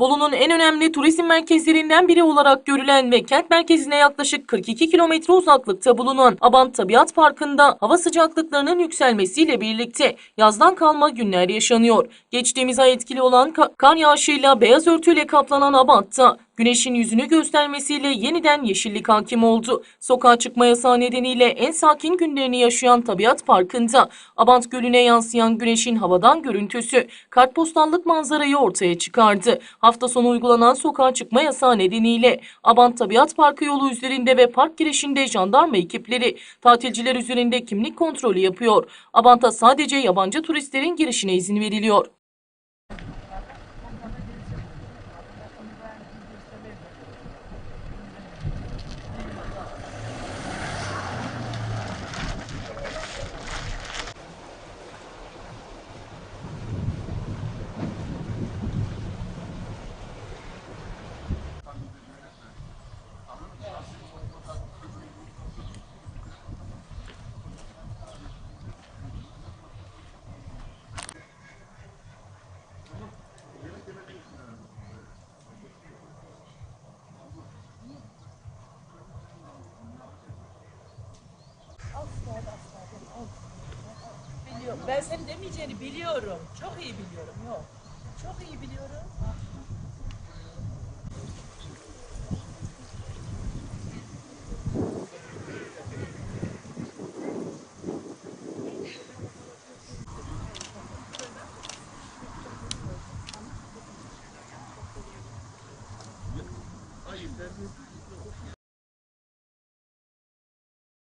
Bolu'nun en önemli turizm merkezlerinden biri olarak görülen ve kent merkezine yaklaşık 42 kilometre uzaklıkta bulunan Abant Tabiat Parkı'nda hava sıcaklıklarının yükselmesiyle birlikte yazdan kalma günler yaşanıyor. Geçtiğimiz ay etkili olan ka- kar yağışıyla beyaz örtüyle kaplanan Abant'ta güneşin yüzünü göstermesiyle yeniden yeşillik hakim oldu. Sokağa çıkma yasağı nedeniyle en sakin günlerini yaşayan Tabiat Parkı'nda Abant Gölü'ne yansıyan güneşin havadan görüntüsü kartpostallık manzarayı ortaya çıkardı. Hafta sonu uygulanan sokağa çıkma yasağı nedeniyle Abant Tabiat Parkı yolu üzerinde ve park girişinde jandarma ekipleri tatilciler üzerinde kimlik kontrolü yapıyor. Abant'a sadece yabancı turistlerin girişine izin veriliyor. Biliyorum. Ben senin demeyeceğini biliyorum. Çok iyi biliyorum. Yok. Çok iyi biliyorum.